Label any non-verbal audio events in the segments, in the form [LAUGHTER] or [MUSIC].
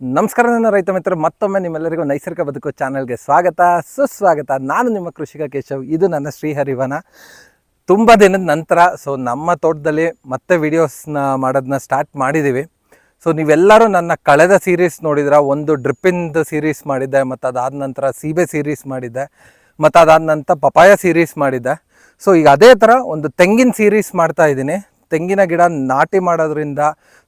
ನಮಸ್ಕಾರ ನನ್ನ ರೈತ ಮಿತ್ರ, ಮತ್ತೊಮ್ಮೆ ನಿಮ್ಮೆಲ್ಲರಿಗೂ ನೈಸರ್ಗಿಕ ಬದುಕು ಚಾನಲ್ಗೆ ಸ್ವಾಗತ. ಸುಸ್ವಾಗತ. ನಾನು ನಿಮ್ಮ ಕೃಷಿಕ ಕೇಶವ್, ಇದು ನನ್ನ ಶ್ರೀಹರಿವನ. ತುಂಬ ದಿನದ ನಂತರ ಸೊ ನಮ್ಮ ತೋಟದಲ್ಲಿ ಮತ್ತೆ ವಿಡಿಯೋಸ್ನ ಮಾಡೋದನ್ನ ಸ್ಟಾರ್ಟ್ ಮಾಡಿದ್ದೀವಿ ಸೊ ನೀವೆಲ್ಲರೂ ನನ್ನ ಕಳೆದ ಸೀರೀಸ್ ನೋಡಿದ್ರ, ಒಂದು ಡ್ರಿಪ್ಪಿಂದ ಸೀರೀಸ್ ಮಾಡಿದ್ದೆ, ಮತ್ತು ಅದಾದ ನಂತರ ಸೀಬೆ ಸೀರೀಸ್ ಮಾಡಿದ್ದೆ, ಮತ್ತು ಅದಾದ ನಂತರ ಪಪಾಯ ಸೀರೀಸ್ ಮಾಡಿದ್ದೆ. ಸೊ ಈಗ ಅದೇ ಥರ ಒಂದು ತೆಂಗಿನ ಸೀರೀಸ್ ಮಾಡ್ತಾ ಇದ್ದೀನಿ. ತೆಂಗಿನ ಗಿಡ ನಾಟಿ ಮಾಡೋದ್ರಿಂದ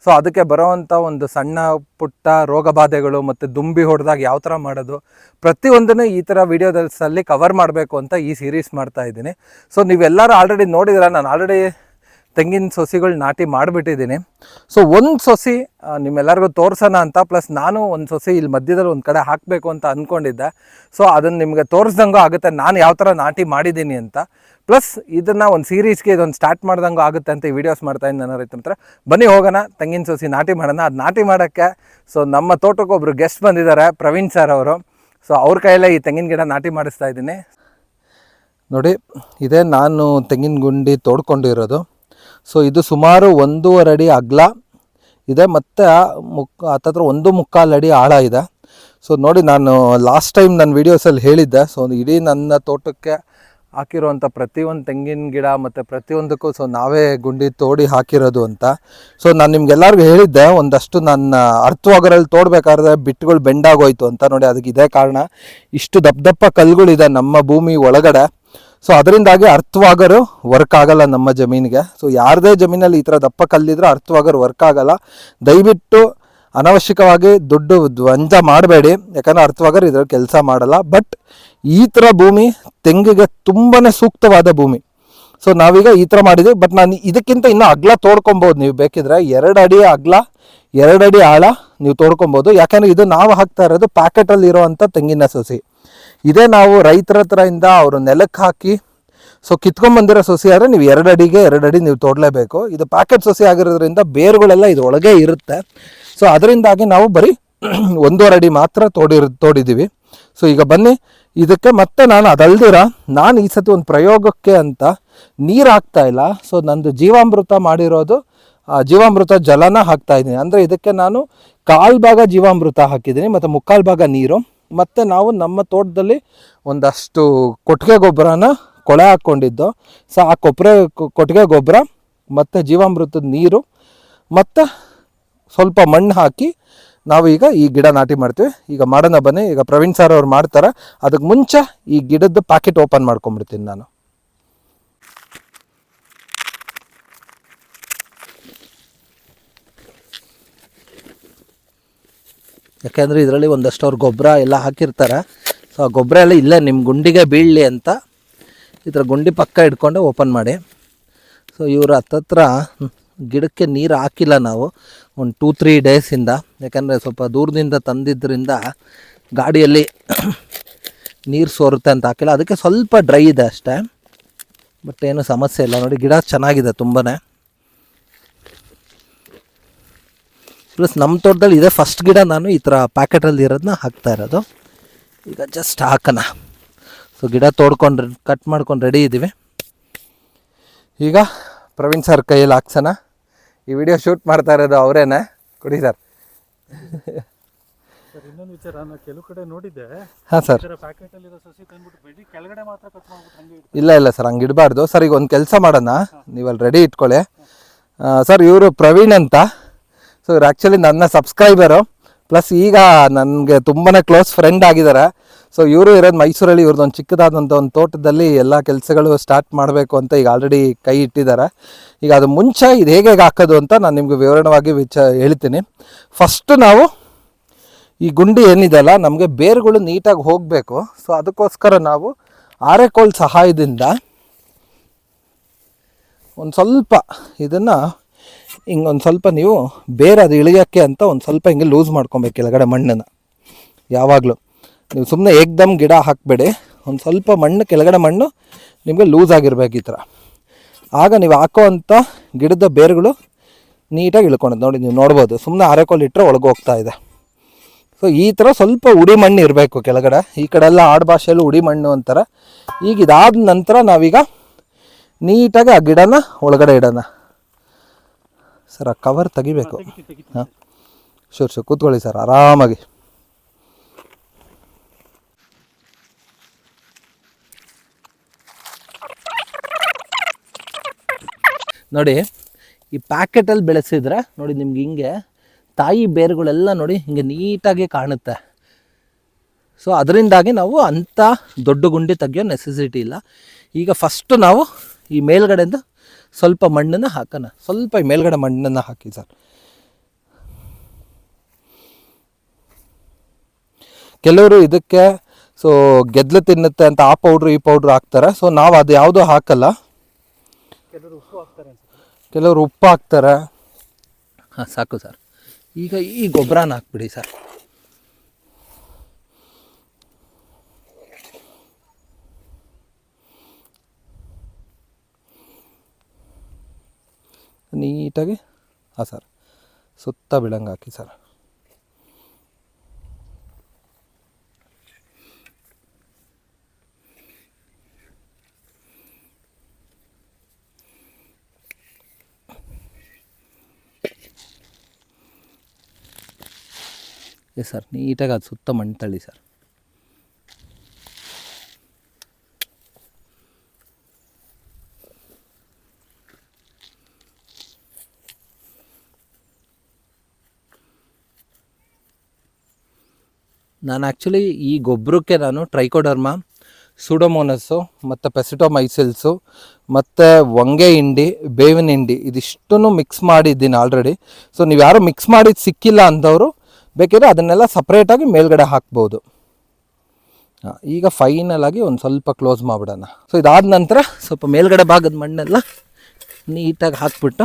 ಸೊ ಅದಕ್ಕೆ ಬರೋವಂಥ ಒಂದು ಸಣ್ಣ ಪುಟ್ಟ ರೋಗ ಬಾಧೆಗಳು ಮತ್ತು ದುಂಬಿ ಹೊಡೆದಾಗ ಯಾವ ಥರ ಮಾಡೋದು, ಪ್ರತಿಯೊಂದನ್ನು ಈ ಥರ ವೀಡಿಯೋದಲ್ಲಿ ಕವರ್ ಮಾಡಬೇಕು ಅಂತ ಈ ಸೀರೀಸ್ ಮಾಡ್ತಾ ಇದ್ದೀನಿ. ಸೊ ನೀವೆಲ್ಲರೂ ಆಲ್ರೆಡಿ ನೋಡಿದ್ರೆ ನಾನು ಆಲ್ರೆಡಿ ತೆಂಗಿನ ಸೊಸಿಗಳು ನಾಟಿ ಮಾಡಿಬಿಟ್ಟಿದ್ದೀನಿ. ಸೊ ಒಂದು ಸೊಸಿ ನಿಮ್ಮೆಲ್ಲರಿಗೂ ತೋರಿಸೋಣ ಅಂತ ಪ್ಲಸ್ ನಾನು ಒಂದು ಸೊಸಿ ಇಲ್ಲಿ ಮಧ್ಯದಲ್ಲಿ ಒಂದು ಕಡೆ ಹಾಕಬೇಕು ಅಂತ ಅಂದ್ಕೊಂಡಿದ್ದೆ ಸೊ ಅದನ್ನು ನಿಮಗೆ ತೋರಿಸ್ದಂಗೂ ಆಗುತ್ತೆ, ನಾನು ಯಾವ ಥರ ನಾಟಿ ಮಾಡಿದ್ದೀನಿ ಅಂತ. ಪ್ಲಸ್ ಇದನ್ನು ಒಂದು ಸೀರೀಸ್ಗೆ ಇದೊಂದು ಸ್ಟಾರ್ಟ್ ಮಾಡ್ದಂಗೆ ಆಗುತ್ತೆ ಅಂತ ಈ ವಿಡಿಯೋಸ್ ಮಾಡ್ತಾ ಇದ್ದೀನಿ ನನ್ನ ರೈತ ಹತ್ರ ಬನ್ನಿ ಹೋಗೋಣ, ತೆಂಗಿನ ಸೋಸಿ ನಾಟಿ ಮಾಡೋಣ. ಅದು ನಾಟಿ ಮಾಡೋಕ್ಕೆ ಸೊ ನಮ್ಮ ತೋಟಕ್ಕೆ ಒಬ್ಬರು ಗೆಸ್ಟ್ ಬಂದಿದ್ದಾರೆ, ಪ್ರವೀಣ್ ಸರ್ ಅವರು. ಸೊ ಅವ್ರ ಕೈಯಲ್ಲೇ ಈ ತೆಂಗಿನ ಗಿಡ ನಾಟಿ ಮಾಡಿಸ್ತಾ ಇದ್ದೀನಿ. ನೋಡಿ, ಇದೇ ನಾನು ತೆಂಗಿನ ಗುಂಡಿ ತೋಡ್ಕೊಂಡಿರೋದು. ಸೊ ಇದು ಸುಮಾರು ಒಂದೂವರೆ ಅಡಿ ಅಗಲ. ಇದೆ ಮತ್ತು ಮುಕ್ ಹತ್ತತ್ರ ಒಂದು ಮುಕ್ಕಾಲು ಅಡಿ ಆಳ ಇದೆ. ಸೊ ನೋಡಿ, ನಾನು ಲಾಸ್ಟ್ ಟೈಮ್ ನನ್ನ ವೀಡಿಯೋಸಲ್ಲಿ ಹೇಳಿದ್ದೆ. ಸೊ ಇಡೀ ನನ್ನ ತೋಟಕ್ಕೆ ಹಾಕಿರುವಂಥ ಪ್ರತಿಯೊಂದು ತೆಂಗಿನ ಗಿಡ ಮತ್ತು ಪ್ರತಿಯೊಂದಕ್ಕೂ ಸೊ ನಾವೇ ಗುಂಡಿ ತೋಡಿ ಹಾಕಿರೋದು ಅಂತ. ಸೊ ನಾನು ನಿಮ್ಗೆಲ್ಲರಿಗೂ ಹೇಳಿದ್ದೆ, ಒಂದಷ್ಟು ನನ್ನ ಅರ್ಥವಾಗರಲ್ಲಿ ತೋಡ್ಬೇಕಾದ್ರೆ ಬಿಟ್ಟುಗಳು ಬೆಂಡಾಗೋಯ್ತು ಅಂತ ನೋಡಿ ಅದಕ್ಕೆ ಇದೇ ಕಾರಣ. ಇಷ್ಟು ದಪ್ಪ ದಪ್ಪ ಕಲ್ಲುಗಳಿದೆ ನಮ್ಮ ಭೂಮಿ ಒಳಗಡೆ. ಸೊ ಅದರಿಂದಾಗಿ ಅರ್ಥವಾಗರು ವರ್ಕ್ ಆಗಲ್ಲ ನಮ್ಮ ಜಮೀನಿಗೆ. ಸೊ ಯಾರದೇ ಜಮೀನಲ್ಲಿ ಈ ಥರ ದಪ್ಪ ಕಲ್ಲಿದ್ರೆ ಅರ್ಥವಾಗರು ವರ್ಕ್ ಆಗಲ್ಲ. ದಯವಿಟ್ಟು ಅನವಶ್ಯಕವಾಗಿ ದುಡ್ಡು ವಂಚ ಮಾಡಬೇಡಿ. ಯಾಕಂದ್ರೆ ಅರ್ಥವಾಗರು ಇದ್ರ ಕೆಲಸ ಮಾಡಲ್ಲ. ಬಟ್ ಈ ಥರ ಭೂಮಿ ತೆಂಗಿಗೆ ತುಂಬಾ ಸೂಕ್ತವಾದ ಭೂಮಿ. ಸೊ ನಾವೀಗ ಈ ಥರ ಮಾಡಿದ್ವಿ. ಬಟ್ ನಾನು ಇದಕ್ಕಿಂತ ಇನ್ನೂ ಅಗ್ಲ ತೋಡ್ಕೊಬೋದು. ನೀವು ಬೇಕಿದ್ರೆ ಎರಡು ಅಡಿ ಅಗ್ಲ, ಎರಡು ಅಡಿ ಆಳ ನೀವು ತೋಡ್ಕೊಬೋದು. ಯಾಕಂದ್ರೆ ಇದು ನಾವು ಹಾಕ್ತಾ ಇರೋದು ಪ್ಯಾಕೆಟಲ್ಲಿ ಇರೋವಂಥ ತೆಂಗಿನ ಸಸಿ. ಇದೇ ನಾವು ರೈತರ ಇಂದ ಅವರು ನೆಲಕ್ಕೆ ಹಾಕಿ ಸೊ ಕಿತ್ಕೊಂಡ್ಬಂದಿರೋ ಸಸಿ ಆದರೆ ನೀವು ಎರಡು ಅಡಿಗೆ ಎರಡು ಅಡಿ ನೀವು ತೋಡಲೇಬೇಕು. ಇದು ಪ್ಯಾಕೆಟ್ ಸಸಿ ಆಗಿರೋದ್ರಿಂದ ಬೇರುಗಳೆಲ್ಲ ಇದು ಒಳಗೆ ಇರುತ್ತೆ. ಸೊ ಅದರಿಂದಾಗಿ ನಾವು ಬರೀ [CLEARS THROAT] ಒಂದೂವರೆ ಅಡಿ ಮಾತ್ರ ತೋಡಿರ್ ತೋಡಿದ್ದೀವಿ ಸೊ ಈಗ ಬನ್ನಿ, ಇದಕ್ಕೆ ಮತ್ತೆ ನಾನು ಅದಲ್ದಿರ, ನಾನು ಈ ಸತಿ ಒಂದು ಪ್ರಯೋಗಕ್ಕೆ ಅಂತ ನೀರು ಹಾಕ್ತಾ ಇಲ್ಲ. ಸೊ ನಂದು ಜೀವಾಮೃತ ಮಾಡಿರೋದು ಜೀವಾಮೃತ ಜಲನ ಹಾಕ್ತಾ ಇದ್ದೀನಿ. ಅಂದರೆ ಇದಕ್ಕೆ ನಾನು ಕಾಲು ಭಾಗ ಜೀವಾಮೃತ ಹಾಕಿದ್ದೀನಿ, ಮತ್ತು ಮುಕ್ಕಾಲು ಭಾಗ ನೀರು. ಮತ್ತು ನಾವು ನಮ್ಮ ತೋಟದಲ್ಲಿ ಒಂದಷ್ಟು ಕೊಟ್ಟಿಗೆ ಗೊಬ್ಬರನ ಕೊಳೆ ಹಾಕ್ಕೊಂಡಿದ್ದು. ಸೊ ಆ ಕೊಬ್ಬರ ಕೊಟ್ಟಿಗೆ ಗೊಬ್ಬರ, ಮತ್ತು ಜೀವಾಮೃತದ ನೀರು, ಮತ್ತು ಸ್ವಲ್ಪ ಮಣ್ಣು ಹಾಕಿ ನಾವು ಈಗ ಈ ಗಿಡ ನಾಟಿ ಮಾಡ್ತೀವಿ. ಈಗ ಮಾಡೋಣ ಬನ್ನಿ. ಈಗ ಪ್ರವೀಣ್ ಸರ್ ಅವ್ರು ಮಾಡ್ತಾರೆ. ಅದಕ್ಕೆ ಮುಂಚೆ ಈ ಗಿಡದ ಪ್ಯಾಕೆಟ್ ಓಪನ್ ಮಾಡ್ಕೊಂಬಿಡ್ತೀನಿ ನಾನು. ಯಾಕೆಂದರೆ ಇದರಲ್ಲಿ ಒಂದಷ್ಟು ಅವ್ರು ಗೊಬ್ಬರ ಎಲ್ಲ ಹಾಕಿರ್ತಾರೆ. ಸೊ ಆ ಗೊಬ್ಬರ ಎಲ್ಲ ಇಲ್ಲೇ ನಿಮ್ಮ ಗುಂಡಿಗೆ ಬೀಳಲಿ ಅಂತ ಈ ಗುಂಡಿ ಪಕ್ಕ ಇಟ್ಕೊಂಡು ಓಪನ್ ಮಾಡಿ. ಸೊ ಇವರು ಹತ್ತತ್ರ ಗಿಡಕ್ಕೆ ನೀರು ಹಾಕಿಲ್ಲ ನಾವು. ಒಂದು ಟೂ ತ್ರೀ ಡೇಸಿಂದ ಯಾಕಂದರೆ ಸ್ವಲ್ಪ ದೂರದಿಂದ ತಂದಿದ್ದರಿಂದ ಗಾಡಿಯಲ್ಲಿ [CLEARS THROAT] ನೀರು ಸೋರುತ್ತೆ ಅಂತ ಹಾಕಿಲ್ಲ. ಅದಕ್ಕೆ ಸ್ವಲ್ಪ ಡ್ರೈ ಇದೆ ಅಷ್ಟೇ. ಬಟ್ ಏನು ಸಮಸ್ಯೆ ಇಲ್ಲ. ನೋಡಿ, ಗಿಡ ಚೆನ್ನಾಗಿದೆ ತುಂಬಾ ಪ್ಲಸ್ ನಮ್ಮ ತೋಟದಲ್ಲಿ ಇದೆ ಫಸ್ಟ್ ಗಿಡ ನಾನು ಈ ಥರ ಪ್ಯಾಕೆಟಲ್ಲಿ ಇರೋದನ್ನ ಹಾಕ್ತಾ ಇರೋದು. ಈಗ ಜಸ್ಟ್ ಹಾಕೋಣ. ಸೊ ಗಿಡ ತೋಡ್ಕೊಂಡು ಕಟ್ ಮಾಡ್ಕೊಂಡು ರೆಡಿ ಇದ್ದೀವಿ ಈಗ ಪ್ರವೀಣ್ ಸರ್ ಕೈಯಲ್ಲಿ ಹಾಕ್ಸೋಣ. ಈ ವಿಡಿಯೋ ಶೂಟ್ ಮಾಡ್ತಾ ಇರೋದು ಅವರೇನೆ. ಕೊಡಿ ಸರ್ ಇನ್ನೊಂದು ವಿಚಾರ ನಾನು ಕೆಲವು ಕಡೆ ನೋಡಿದ್ದೆ. ಹಾಂ ಸರ್ ಪ್ಯಾಕೆಟ್ ಅಲ್ಲಿರೋ ಸಸಿ ತಂದ್ಬಿಟ್ಟು ಬೆಳಿ ಕೆಳಗಡೆ ಮಾತ್ರ ಕಟ್ ಮಾಡ್ಬಿಟ್ಟು ಹಂಗೆ. ಇಲ್ಲ ಇಲ್ಲ ಸರ್ ಹಂಗೆ ಇಡಬಾರ್ದು. ಸರ್ ಈಗ ಒಂದು ಕೆಲಸ ಮಾಡೋಣ. ನೀವಲ್ಲಿ ರೆಡಿ ಇಟ್ಕೊಳ್ಳಿ. ಸರ್ ಇವರು ಪ್ರವೀಣ್ ಅಂತ. ಸೊ ಇವ್ರು ಆ್ಯಕ್ಚುಲಿ ನನ್ನ ಸಬ್ಸ್ಕ್ರೈಬರು ಪ್ಲಸ್ ಈಗ ನನಗೆ ತುಂಬಾ ಕ್ಲೋಸ್ ಫ್ರೆಂಡ್ ಆಗಿದ್ದಾರೆ ಸೊ ಇವರು ಇರೋದು ಮೈಸೂರಲ್ಲಿ ಇವ್ರದ್ದು ಒಂದು ಚಿಕ್ಕದಾದಂಥ ಒಂದು ತೋಟದಲ್ಲಿ ಎಲ್ಲ ಕೆಲಸಗಳು ಸ್ಟಾರ್ಟ್ ಮಾಡಬೇಕು ಅಂತ ಈಗ ಆಲ್ರೆಡಿ ಕೈ ಇಟ್ಟಿದ್ದಾರೆ ಈಗ ಅದು ಮುಂಚೆ ಇದು ಹೇಗೆ ಹಾಕೋದು ಅಂತ ನಾನು ನಿಮಗೆ ವಿವರಣವಾಗಿ ವಿಚ ಹೇಳ್ತೀನಿ. ಫಸ್ಟು ನಾವು ಈ ಗುಂಡಿ ಏನಿದೆಯಲ್ಲ, ನಮಗೆ ಬೇರುಗಳು ನೀಟಾಗಿ ಹೋಗಬೇಕು. ಸೊ ಅದಕ್ಕೋಸ್ಕರ ನಾವು ಆರೆಕೋಲ್ ಸಹಾಯದಿಂದ ಒಂದು ಸ್ವಲ್ಪ ಇದನ್ನು ಹಿಂಗೆ ಒಂದು ಸ್ವಲ್ಪ ನೀವು ಬೇರೆ ಅದು ಇಳಿಯೋಕ್ಕೆ ಅಂತ ಒಂದು ಸ್ವಲ್ಪ ಹಿಂಗೆ ಲೂಸ್ ಮಾಡ್ಕೊಬೇಕು ಕೆಳಗಡೆ ಮಣ್ಣನ್ನು. ಯಾವಾಗಲೂ. ನೀವು ಸುಮ್ಮನೆ ಏಕ್ದಮ್ ಗಿಡ ಹಾಕಬೇಡಿ. ಒಂದು ಸ್ವಲ್ಪ ಮಣ್ಣು ಕೆಳಗಡೆ ಮಣ್ಣು ನಿಮಗೆ ಲೂಸ್ ಆಗಿರ್ಬೇಕು ಈ ಥರ ಆಗ ನೀವು ಹಾಕೋವಂಥ ಗಿಡದ ಬೇರುಗಳು ನೀಟಾಗಿ ಇಳ್ಕೊಂಡು ನೋಡಿ ನೀವು ನೋಡ್ಬೋದು ಸುಮ್ಮನೆ ಆರೆಕೋಲ್ ಇಟ್ಟರೆ ಒಳಗೆ ಹೋಗ್ತಾ ಇದೆ. ಸೊ ಈ ಥರ ಸ್ವಲ್ಪ ಉಡಿ ಮಣ್ಣು ಇರಬೇಕು ಕೆಳಗಡೆ. ಈ ಕಡೆ ಎಲ್ಲ ಆಡು ಭಾಷೆಯಲ್ಲಿ ಉಡಿ ಮಣ್ಣು ಅಂತಾರೆ. ಈಗ ಇದಾದ ನಂತರ ನಾವೀಗ ನೀಟಾಗಿ ಆ ಗಿಡನ ಒಳಗಡೆ ಇಡೋಣ. ಸರ್ ಆ ಕವರ್ ತೆಗಿಬೇಕು. ಹಾಂ. ಶೂರ್ ಶೂರ್ ಕೂತ್ಕೊಳ್ಳಿ ಸರ್ ಆರಾಮಾಗಿ. ನೋಡಿ, ಈ ಪ್ಯಾಕೆಟಲ್ಲಿ ಬೆಳೆಸಿದ್ರೆ, ನೋಡಿ ನಿಮ್ಗೆ ಹಿಂಗೆ, ತಾಯಿ ಬೇರುಗಳೆಲ್ಲ ನೋಡಿ ಹಿಂಗೆ ನೀಟಾಗಿ ಕಾಣುತ್ತೆ. ಸೊ ಅದರಿಂದಾಗಿ ನಾವು ಅಂಥ ದೊಡ್ಡ ಗುಂಡಿ ತೆಗಿಯೋ ನೆಸೆಸಿಟಿ ಇಲ್ಲ. ಈಗ ಫಸ್ಟು ನಾವು ಈ ಮೇಲ್ಗಡೆಯಿಂದ ಸ್ವಲ್ಪ ಮಣ್ಣನ್ನು ಹಾಕೋಣ. ಸ್ವಲ್ಪ ಈ ಮೇಲ್ಗಡೆ ಮಣ್ಣನ್ನು ಹಾಕಿ ಸರ್. ಕೆಲವರು ಇದಕ್ಕೆ ಸೊ ಗೆದ್ಲು ತಿನ್ನುತ್ತೆ ಅಂತ ಆ ಪೌಡ್ರು ಈ ಪೌಡ್ರು ಹಾಕ್ತಾರೆ. ಸೊ ನಾವು ಅದು ಯಾವುದೂ ಹಾಕಲ್ಲ. ಕೆಲವರು ಉಪ್ಪು ಹಾಕ್ತಾರೆ ಕೆಲವರು ಉಪ್ಪು ಹಾಕ್ತಾರೆ. ಹಾಂ, ಸಾಕು ಸರ್. ಈಗ ಈ ಗೊಬ್ಬರನ ಹಾಕ್ಬಿಡಿ ಸರ್. ನೀಟಾಗಿ, ಹಾಂ ಸರ್, ಸುತ್ತ ಬೀಳಂಗೆ ಹಾಕಿ ಸರ್. ಎಸ್ ಸರ್, ನೀಟಾಗಿ ಅದು ಸುತ್ತ ಮಣ್ಣು ತಳ್ಳಿ ಸರ್. ನಾನು ಆ್ಯಕ್ಚುಲಿ ಈ ಗೊಬ್ಬರಕ್ಕೆ ನಾನು ಟ್ರೈಕೋಡರ್ಮಾ ಸೂಡೋಮೋನಸ್ಸು ಮತ್ತು ಪೆಸಿಟೋಮೈಸಿಲ್ಸು ಮತ್ತು ಹೊಂಗೆ ಹಿಂಡಿ ಬೇವಿನ ಹಿಂಡಿ, ಇದಿಷ್ಟನ್ನು ಮಿಕ್ಸ್ ಮಾಡಿದ್ದೀನಿ ಆಲ್ರೆಡಿ ಸೊ ನೀವು ಯಾರು ಮಿಕ್ಸ್ ಮಾಡಿದ್ದು ಸಿಕ್ಕಿಲ್ಲ ಅಂದವರು ಬೇಕಿದ್ರೆ ಅದನ್ನೆಲ್ಲ ಸಪ್ರೇಟಾಗಿ ಮೇಲ್ಗಡೆ ಹಾಕ್ಬೋದು. ಈಗ ಫೈನಲ್ ಆಗಿ ಒಂದು ಸ್ವಲ್ಪ ಕ್ಲೋಸ್ ಮಾಡಿಬಿಡೋಣ. ಸೊ ಇದಾದ ನಂತರ ಸ್ವಲ್ಪ ಮೇಲ್ಗಡೆ ಭಾಗದ ಮಣ್ಣೆಲ್ಲ ನೀಟಾಗಿ ಹಾಕ್ಬಿಟ್ಟು,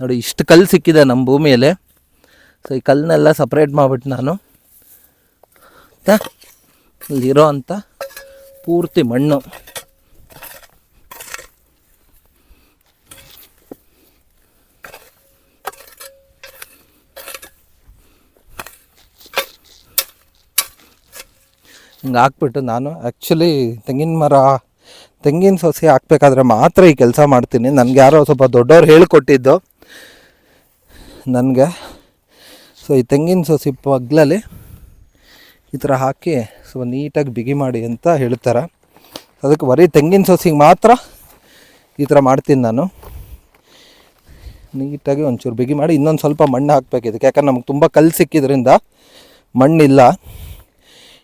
ನೋಡಿ ಇಷ್ಟು ಕಲ್ಲು ಸಿಕ್ಕಿದೆ ನಮ್ಮ ಭೂಮಿಯಲ್ಲಿ. ಸೊ ಈ ಕಲ್ಲನ್ನೆಲ್ಲ ಸಪ್ರೇಟ್ ಮಾಡಿಬಿಟ್ಟು ನಾನು ಇಲ್ಲಿರೋ ಅಂಥ ಪೂರ್ತಿ ಮಣ್ಣು. ಹಿಂಗೆ ಹಾಕ್ಬಿಟ್ಟು ನಾನು ಆ್ಯಕ್ಚುಲಿ ತೆಂಗಿನ ಮರ, ತೆಂಗಿನ ಸೊಸೆ ಹಾಕ್ಬೇಕಾದ್ರೆ ಮಾತ್ರ ಈ ಕೆಲಸ ಮಾಡ್ತೀನಿ. ನನಗೆ ಯಾರೋ ಸ್ವಲ್ಪ ದೊಡ್ಡವ್ರು ಹೇಳಿಕೊಟ್ಟಿದ್ದು ನನಗೆ. ಸೊ ಈ ತೆಂಗಿನ ಸೊಸಿ ಪಗ್ಲಲ್ಲಿ ಈ ಥರ ಹಾಕಿ ಸ್ವಲ್ಪ ನೀಟಾಗಿ ಬಿಗಿ ಮಾಡಿ ಅಂತ ಹೇಳ್ತಾರೆ. ಅದಕ್ಕೆ ಬರೀ ತೆಂಗಿನ ಸೊಸಿಗೆ ಮಾತ್ರ ಈ ಥರ ಮಾಡ್ತೀನಿ ನಾನು. ನೀಟಾಗಿ ಒಂಚೂರು ಬಿಗಿ ಮಾಡಿ ಇನ್ನೊಂದು ಸ್ವಲ್ಪ ಮಣ್ಣು ಹಾಕ್ಬೇಕು ಯಾಕಂದ್ರೆ ನಮ್ಗೆ ತುಂಬ ಕಲ್ಲು ಸಿಕ್ಕಿದ್ರಿಂದ ಮಣ್ಣಿಲ್ಲ.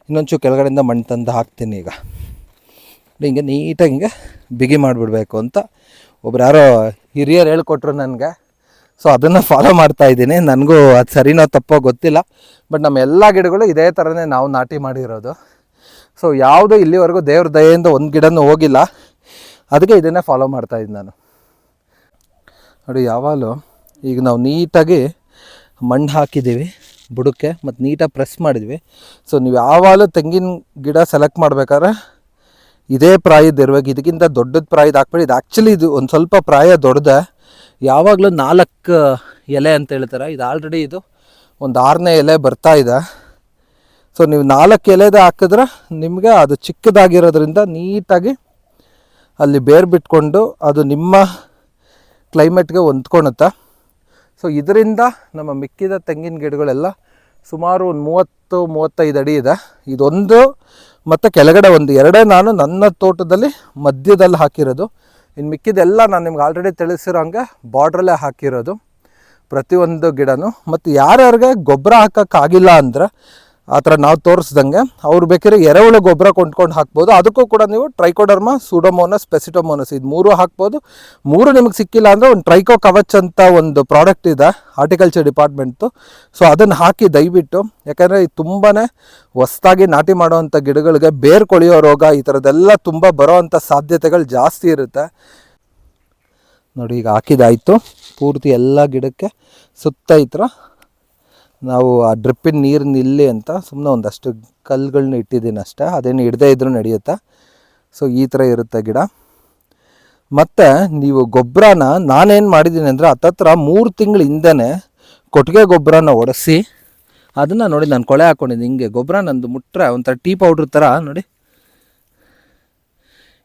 ಇನ್ನೊಂಚೂರು ಕೆಳಗಡೆಯಿಂದ ಮಣ್ಣು ತಂದು ಹಾಕ್ತೀನಿ ಈಗ. ಹಿಂಗೆ ನೀಟಾಗಿ ಹಿಂಗೆ ಬಿಗಿ ಮಾಡಿಬಿಡ್ಬೇಕು ಅಂತ ಒಬ್ರು ಯಾರೋ ಹಿರಿಯರು ಹೇಳ್ಕೊಟ್ರು ನನಗೆ. ಸೊ ಅದನ್ನು ಫಾಲೋ ಮಾಡ್ತಾ ಇದ್ದೀನಿ. ನನಗೂ ಅದು ಸರಿನೋ ತಪ್ಪೋ ಗೊತ್ತಿಲ್ಲ. ಬಟ್ ನಮ್ಮ ಎಲ್ಲ ಗಿಡಗಳು ಇದೇ ಥರನೇ ನಾವು ನಾಟಿ ಮಾಡಿರೋದು. ಸೊ ಯಾವುದು ಇಲ್ಲಿವರೆಗೂ ದೇವ್ರ ದಯೆಯಿಂದ ಒಂದು ಗಿಡನೂ ಹೋಗಿಲ್ಲ. ಅದಕ್ಕೆ ಇದನ್ನೇ ಫಾಲೋ ಮಾಡ್ತಾ ಇದ್ದೀನಿ ನಾನು. ನೋಡಿ, ಯಾವಾಗಲೂ ಈಗ ನಾವು ನೀಟಾಗಿ ಮಣ್ಣು ಹಾಕಿದ್ದೀವಿ. ಬುಡಕ್ಕೆ ಮತ್ತು ನೀಟಾಗಿ ಪ್ರೆಸ್ ಮಾಡಿದ್ವಿ. ಸೊ ನೀವು ಯಾವಾಗಲೂ ತೆಂಗಿನ ಗಿಡ ಸೆಲೆಕ್ಟ್ ಮಾಡ್ಬೇಕಾದ್ರೆ ಇದೇ ಪ್ರಾಯದ ಇರ್ಬೇಕು. ಇದಕ್ಕಿಂತ ದೊಡ್ಡದ ಪ್ರಾಯದ ಹಾಕ್ಬೇಡಿ. ಇದು ಆ್ಯಕ್ಚುಲಿ ಇದು ಒಂದು ಸ್ವಲ್ಪ ಪ್ರಾಯ ದೊಡ್ಡದೆ. ಯಾವಾಗಲೂ ನಾಲ್ಕು ಎಲೆ ಅಂತ ಹೇಳ್ತಾರೆ. ಇದು ಆಲ್ರೆಡಿ ಇದು ಒಂದು ಆರನೇ ಎಲೆ ಬರ್ತಾ ಇದೆ. ಸೊ ನೀವು ನಾಲ್ಕು ಎಲೆದ ಹಾಕಿದ್ರೆ ನಿಮಗೆ ಅದು ಚಿಕ್ಕದಾಗಿರೋದ್ರಿಂದ ನೀಟಾಗಿ ಅಲ್ಲಿ ಬೇರು ಬಿಟ್ಕೊಂಡು ಅದು ನಿಮ್ಮ ಕ್ಲೈಮೇಟ್ಗೆ ಹೊಂದ್ಕೊಳುತ್ತೆ ಸೊ ಇದರಿಂದ ನಮ್ಮ ಮಿಕ್ಕಿದ ತೆಂಗಿನ ಗಿಡಗಳೆಲ್ಲ ಸುಮಾರು ಒಂದು ಮೂವತ್ತು, ಮೂವತ್ತೈದು ಅಡಿ ಇದೆ. ಇದೊಂದು ಮತ್ತು ಕೆಳಗಡೆ ಒಂದು ಎರಡೇ ನಾನು ನನ್ನ ತೋಟದಲ್ಲಿ ಮಧ್ಯದಲ್ಲಿ ಹಾಕಿರೋದು. ಇನ್ನು ಮಿಕ್ಕಿದೆಲ್ಲ ನಾನು ನಿಮ್ಗೆ ಆಲ್ರೆಡಿ ತಿಳಿಸಿರೋ ಹಂಗೆ ಬಾರ್ಡ್ರಲ್ಲೇ ಹಾಕಿರೋದು. ಪ್ರತಿಯೊಂದು ಗಿಡನೂ. ಮತ್ತು ಯಾರ್ಯಾರಿಗೆ ಗೊಬ್ಬರ ಹಾಕೋಕ್ಕಾಗಿಲ್ಲ ಅಂದ್ರೆ ಆ ಥರ ನಾವು ತೋರಿಸ್ದಂಗೆ ಅವ್ರು ಬೇಕಾದ್ರೆ ಎರೆಹುಳ ಗೊಬ್ಬರ ಕೊಂಡ್ಕೊಂಡು ಹಾಕ್ಬೋದು. ಅದಕ್ಕೂ ಕೂಡ ನೀವು ಟ್ರೈಕೋಡರ್ಮ, ಸೂಡೋಮೋನಸ್, ಪೆಸಿಟೋಮೋನಸ್ ಇದು ಮೂರು ಹಾಕ್ಬೋದು. ಮೂರು ನಿಮಗೆ ಸಿಕ್ಕಿಲ್ಲ ಅಂದರೆ ಒಂದು ಟ್ರೈಕೋ ಕವಚ್ ಅಂತ ಒಂದು ಪ್ರಾಡಕ್ಟ್ ಇದೆ ಹಾರ್ಟಿಕಲ್ಚರ್ ಡಿಪಾರ್ಟ್ಮೆಂಟ್ದು ಸೊ ಅದನ್ನು ಹಾಕಿ ದಯವಿಟ್ಟು, ಯಾಕಂದರೆ ಇದು ತುಂಬಾ ಹೊಸ್ದಾಗಿ ನಾಟಿ ಮಾಡೋವಂಥ ಗಿಡಗಳಿಗೆ ಬೇರು ಕೊಳೆಯೋ ರೋಗ ಈ ಥರದ್ದೆಲ್ಲ ತುಂಬ ಬರೋ ಅಂಥ ಸಾಧ್ಯತೆಗಳು ಜಾಸ್ತಿ ಇರುತ್ತೆ. ನೋಡಿ, ಈಗ ಹಾಕಿದಾಯಿತು. ಪೂರ್ತಿ ಎಲ್ಲ ಗಿಡಕ್ಕೆ ಸುತ್ತ ಈ ಥರ ನಾವು ಆ ಡ್ರಿಪ್ಪಿನ ನೀರು ನಿಲ್ಲಿ ಅಂತ ಸುಮ್ಮನೆ ಒಂದಷ್ಟು ಕಲ್ಲುಗಳನ್ನ ಇಟ್ಟಿದ್ದೀನಿ ಅಷ್ಟೇ. ಅದೇನು ಹಿಡ್ದೇ ಇದ್ರೂ ನಡೆಯುತ್ತೆ? ಸೊ ಈ ಥರ ಇರುತ್ತೆ ಗಿಡ. ಮತ್ತು ನೀವು ಗೊಬ್ಬರನ ನಾನೇನು ಮಾಡಿದ್ದೀನಿ ಅಂದರೆ ಹತ್ತತ್ರ ಮೂರು ತಿಂಗಳ ಹಿಂದೆ ಕೊಟ್ಟಿಗೆ ಗೊಬ್ಬರನ ಒಡೆಸಿ ಅದನ್ನು ನೋಡಿ ನಾನು ಕೊಳೆ ಹಾಕ್ಕೊಂಡಿದ್ದೀನಿ ಹಿಂಗೆ ಗೊಬ್ಬರ ನಂದು ಮುಟ್ಟರೆ ಒಂಥರ ಟೀ ಪೌಡ್ರ್ ಥರ ನೋಡಿ.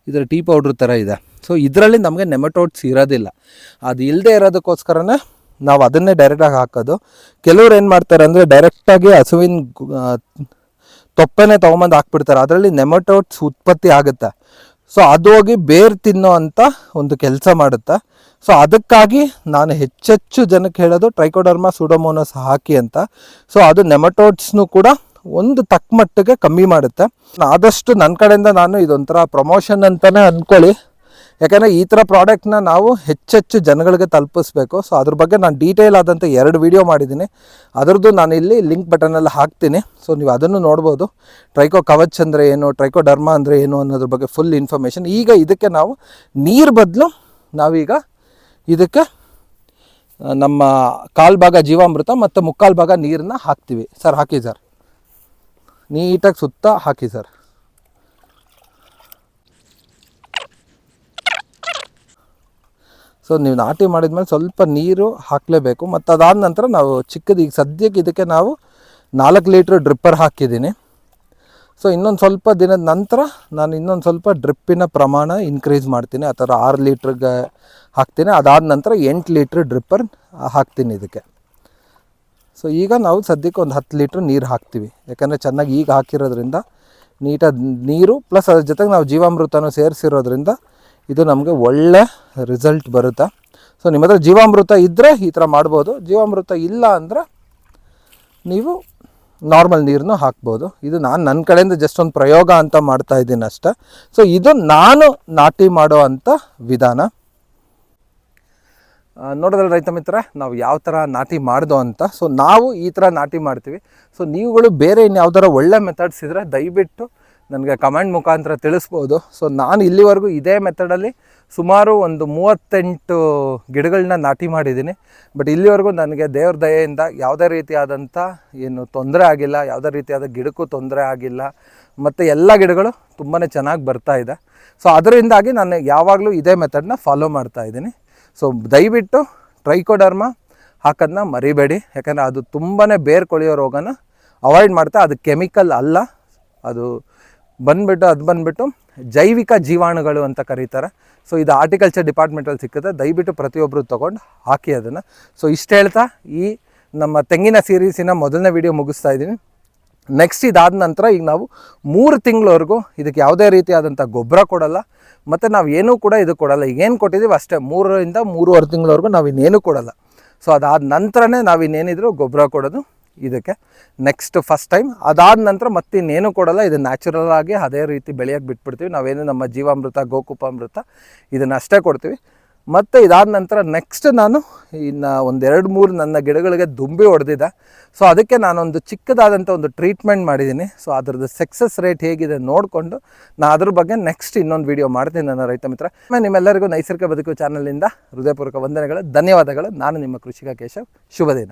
ಇದರ ಟೀ ಪೌಡ್ರ್ ಥರ ಇದೆ. ಸೊ ಇದರಲ್ಲಿ ನಮಗೆ ನೆಮಟೋಟ್ಸ್ ಇರೋದಿಲ್ಲ. ಅದು ಇಲ್ಲದೆ ಇರೋದಕ್ಕೋಸ್ಕರನೇ ನಾವು ಅದನ್ನೇ ಡೈರೆಕ್ಟಾಗಿ ಹಾಕೋದು. ಕೆಲವ್ರು ಏನು ಮಾಡ್ತಾರೆ ಅಂದರೆ ಡೈರೆಕ್ಟಾಗಿ ಹಸುವಿನ ತೊಪ್ಪನೇ ತೊಗೊಂಬಂದು ಹಾಕ್ಬಿಡ್ತಾರೆ. ಅದರಲ್ಲಿ ನೆಮಟೋಟ್ಸ್ ಉತ್ಪತ್ತಿ ಆಗುತ್ತೆ. ಸೊ ಅದು ಹೋಗಿ ಬೇರ್ ತಿನ್ನೋ ಅಂತ ಒಂದು ಕೆಲಸ ಮಾಡುತ್ತೆ. ಸೊ ಅದಕ್ಕಾಗಿ ನಾನು ಹೆಚ್ಚೆಚ್ಚು ಜನಕ್ಕೆ ಹೇಳೋದು ಟ್ರೈಕೋಡರ್ಮಾ ಸುಡೋಮೋನಸ್ ಹಾಕಿ ಅಂತ. ಸೊ ಅದು ನೆಮಟೋಟ್ಸ್ನು ಕೂಡ ಒಂದು ತಕ್ಕ ಮಟ್ಟಿಗೆ ಕಮ್ಮಿ ಮಾಡುತ್ತೆ. ಆದಷ್ಟು ನನ್ನ ಕಡೆಯಿಂದ ನಾನು ಇದೊಂಥರ ಪ್ರಮೋಷನ್ ಅಂತಲೇ ಅಂದ್ಕೊಳ್ಳಿ ಯಾಕಂದರೆ ಈ ಥರ ಪ್ರಾಡಕ್ಟ್ನ ನಾವು ಹೆಚ್ಚೆಚ್ಚು ಜನಗಳಿಗೆ ತಲುಪಿಸ್ಬೇಕು. ಸೊ ಅದ್ರ ಬಗ್ಗೆ ನಾನು ಡೀಟೇಲ್ ಆದಂಥ ಎರಡು ವಿಡಿಯೋ ಮಾಡಿದ್ದೀನಿ. ಅದರದ್ದು ನಾನು ಇಲ್ಲಿ ಲಿಂಕ್ ಬಟನಲ್ಲಿ ಹಾಕ್ತೀನಿ. ಸೊ ನೀವು ಅದನ್ನು ನೋಡ್ಬೋದು. ಟ್ರೈಕೋ ಕವಚ್ ಅಂದರೆ ಏನು ಟ್ರೈಕೋ ಡರ್ಮಾ ಅಂದರೆ ಏನು ಅನ್ನೋದ್ರ ಬಗ್ಗೆ ಫುಲ್ ಇನ್ಫಾರ್ಮೇಷನ್ ಈಗ ಇದಕ್ಕೆ ನಾವು ನೀರು ಬದಲು ನಾವೀಗ ಇದಕ್ಕೆ ನಮ್ಮ ಕಾಲು ಭಾಗ ಜೀವಾಮೃತ ಮತ್ತು ಮುಕ್ಕಾಲು ಭಾಗ ನೀರನ್ನ ಹಾಕ್ತೀವಿ. ಸರ್ ಹಾಕಿ ಸರ್ ನೀಟಾಗಿ ಸುತ್ತ ಹಾಕಿ ಸರ್ ಸೊ ನೀವು ನಾಟಿ ಮಾಡಿದ್ಮೇಲೆ ಸ್ವಲ್ಪ ನೀರು ಹಾಕಲೇಬೇಕು. ಮತ್ತು ಅದಾದ ನಂತರ ನಾವು ಚಿಕ್ಕದು ಈಗ ಸದ್ಯಕ್ಕೆ ಇದಕ್ಕೆ ನಾವು ನಾಲ್ಕು ಲೀಟ್ರ್ ಡ್ರಿಪ್ಪರ್ ಹಾಕಿದ್ದೀನಿ. ಸೊ ಇನ್ನೊಂದು ಸ್ವಲ್ಪ ದಿನದ ನಂತರ ನಾನು ಇನ್ನೊಂದು ಸ್ವಲ್ಪ ಡ್ರಿಪ್ಪಿನ ಪ್ರಮಾಣ ಇನ್ಕ್ರೀಸ್ ಮಾಡ್ತೀನಿ. ಆ ಥರ ಆರು ಲೀಟ್ರಿಗೆ ಹಾಕ್ತೀನಿ. ಅದಾದ ನಂತರ ಎಂಟು ಲೀಟ್ರ್ ಡ್ರಿಪ್ಪರ್ ಹಾಕ್ತೀನಿ ಇದಕ್ಕೆ. ಸೊ ಈಗ ನಾವು ಸದ್ಯಕ್ಕೆ ಒಂದು ಹತ್ತು ಲೀಟ್ರ್ ನೀರು ಹಾಕ್ತೀವಿ. ಯಾಕಂದರೆ ಚೆನ್ನಾಗಿ ಈಗ ಹಾಕಿರೋದ್ರಿಂದ ನೀಟಾಗಿ ನೀರು, ಪ್ಲಸ್ ಅದ್ರ ಜೊತೆಗೆ ನಾವು ಜೀವಾಮೃತನೂ ಸೇರಿಸಿರೋದ್ರಿಂದ ಇದು ನಮಗೆ ಒಳ್ಳೆ ರಿಸಲ್ಟ್ ಬರುತ್ತೆ? ಸೊ ನಿಮ್ಮ ಹತ್ರ ಜೀವಾಮೃತ ಇದ್ದರೆ ಈ ಥರ ಮಾಡ್ಬೋದು. ಜೀವಾಮೃತ ಇಲ್ಲ ಅಂದರೆ ನೀವು ನಾರ್ಮಲ್ ನೀರನ್ನು ಹಾಕ್ಬೋದು. ಇದು ನಾನು ನನ್ನ ಕಡೆಯಿಂದ ಜಸ್ಟ್ ಒಂದು ಪ್ರಯೋಗ ಅಂತ ಮಾಡ್ತಾ ಇದ್ದೀನಿ ಅಷ್ಟೇ. ಸೊ ಇದು ನಾನು ನಾಟಿ ಮಾಡೋ ಅಂಥ ವಿಧಾನ. ನೋಡೋದ್ರಲ್ಲಿ ರೈತ ಮಿತ್ರ ನಾವು ಯಾವ ಥರ ನಾಟಿ ಮಾಡ್ದೋ ಅಂತ. ಸೊ ನಾವು ಈ ಥರ ನಾಟಿ ಮಾಡ್ತೀವಿ. ಸೊ ನೀವುಗಳು ಬೇರೆ ಇನ್ಯಾವ್ದಾರ ಒಳ್ಳೆ ಮೆಥಡ್ಸ್ ಇದ್ದರೆ ದಯವಿಟ್ಟು ನನಗೆ ಕಮೆಂಟ್ ಮುಖಾಂತರ ತಿಳಿಸ್ಬೋದು. ಸೊ ನಾನು ಇಲ್ಲಿವರೆಗೂ ಇದೇ ಮೆಥಡಲ್ಲಿ ಸುಮಾರು ಒಂದು ಮೂವತ್ತೆಂಟು ಗಿಡಗಳನ್ನ ನಾಟಿ ಮಾಡಿದ್ದೀನಿ. ಬಟ್ ಇಲ್ಲಿವರೆಗೂ ನನಗೆ ದೇವ್ರ ದಯೆಯಿಂದ ಯಾವುದೇ ರೀತಿಯಾದಂಥ ಏನು ತೊಂದರೆ ಆಗಿಲ್ಲ, ಯಾವುದೇ ರೀತಿಯಾದ ಗಿಡಕ್ಕೂ ತೊಂದರೆ ಆಗಿಲ್ಲ. ಮತ್ತು ಎಲ್ಲ ಗಿಡಗಳು ತುಂಬಾ ಚೆನ್ನಾಗಿ ಬರ್ತಾ ಇದೆ. ಸೊ ಅದರಿಂದಾಗಿ ನಾನು ಯಾವಾಗಲೂ ಇದೇ ಮೆಥಡನ್ನ ಫಾಲೋ ಮಾಡ್ತಾ ಇದ್ದೀನಿ. ಸೊ ದಯವಿಟ್ಟು ಟ್ರೈಕೋಡರ್ಮ ಹಾಕೋದನ್ನ ಮರಿಬೇಡಿ. ಯಾಕಂದರೆ ಅದು ತುಂಬಾ ಬೇರ್ ಕೊಳೆಯೋ ರೋಗನ ಅವಾಯ್ಡ್ ಮಾಡ್ತಾ, ಅದು ಕೆಮಿಕಲ್ ಅಲ್ಲ, ಅದು ಬಂದ್ಬಿಟ್ಟು ಅದು ಬಂದ್ಬಿಟ್ಟು ಜೈವಿಕ ಜೀವಾಣುಗಳು ಅಂತ ಕರೀತಾರೆ. ಸೊ ಇದು ಆರ್ಟಿಕಲ್ಚರ್ ಡಿಪಾರ್ಟ್ಮೆಂಟಲ್ಲಿ ಸಿಕ್ಕುತ್ತೆ ದಯವಿಟ್ಟು ಪ್ರತಿಯೊಬ್ಬರು ತೊಗೊಂಡು ಹಾಕಿ ಅದನ್ನು. ಸೊ ಇಷ್ಟು ಹೇಳ್ತಾ ಈ ನಮ್ಮ ತೆಂಗಿನ ಸೀರೀಸಿನ ಮೊದಲನೇ ವಿಡಿಯೋ ಮುಗಿಸ್ತಾ ಇದ್ದೀನಿ. ನೆಕ್ಸ್ಟ್ ಇದಾದ ನಂತರ ಈಗ ನಾವು ಮೂರು ತಿಂಗಳವರೆಗೂ ಇದಕ್ಕೆ ಯಾವುದೇ ರೀತಿಯಾದಂಥ ಗೊಬ್ಬರ ಕೊಡಲ್ಲ. ಮತ್ತು ನಾವು ಏನೂ ಕೂಡ ಇದು ಕೊಡಲ್ಲ. ಈಗೇನು ಕೊಟ್ಟಿದ್ದೀವಿ ಅಷ್ಟೇ. ಮೂರರಿಂದ ಮೂರುವರೆ ತಿಂಗಳವರೆಗೂ ನಾವು ಇನ್ನೇನು ಕೊಡಲ್ಲ. ಸೊ ಅದಾದ ನಂತರನೇ ನಾವು ಇನ್ನೇನಿದ್ರು ಗೊಬ್ಬರ ಕೊಡೋದು. ಇದಕ್ಕೆ ನೆಕ್ಸ್ಟ್ ಫಸ್ಟ್ ಟೈಮ್ ಅದಾದ ನಂತರ ಮತ್ತೆ ಇನ್ನೇನು ಕೊಡಲ್ಲ, ಇದು ನ್ಯಾಚುರಲ್ ಆಗಿ ಅದೇ ರೀತಿ ಬೆಳೆಯೋಕ್ಕೆ ಬಿಟ್ಬಿಡ್ತೀವಿ. ನಾವೇನು ನಮ್ಮ ಜೀವಾಮೃತ, ಗೋಕುಪಾಮೃತ ಇದನ್ನು ಅಷ್ಟೇ ಕೊಡ್ತೀವಿ. ಮತ್ತು ಇದಾದ ನಂತರ ನೆಕ್ಸ್ಟ್ ನಾನು ಇನ್ನು ಒಂದೆರಡು ಮೂರು ನನ್ನ ಗಿಡಗಳಿಗೆ ದುಂಬಿ ಹೊಡೆದಿದೆ ಸೊ ಅದಕ್ಕೆ ನಾನೊಂದು ಚಿಕ್ಕದಾದಂಥ ಒಂದು ಟ್ರೀಟ್ಮೆಂಟ್ ಮಾಡಿದ್ದೀನಿ. ಸೊ ಅದರದ್ದು ಸಕ್ಸಸ್ ರೇಟ್ ಹೇಗಿದೆ ನೋಡಿಕೊಂಡು ನಾನು ಅದ್ರ ಬಗ್ಗೆ ನೆಕ್ಸ್ಟ್ ಇನ್ನೊಂದು ವೀಡಿಯೋ ಮಾಡ್ತೀನಿ ನನ್ನ ರೈತ ಮಿತ್ರ. ನಿಮ್ಮೆಲ್ಲರಿಗೂ ನೈಸರ್ಗಿಕ ಬದುಕು ಚಾನಲಿಂದ ಹೃದಯಪೂರ್ವಕ ವಂದನೆಗಳು, ಧನ್ಯವಾದಗಳು. ನಾನು ನಿಮ್ಮ ಕೃಷಿಕ ಕೇಶವ್. ಶುಭ ದಿನ.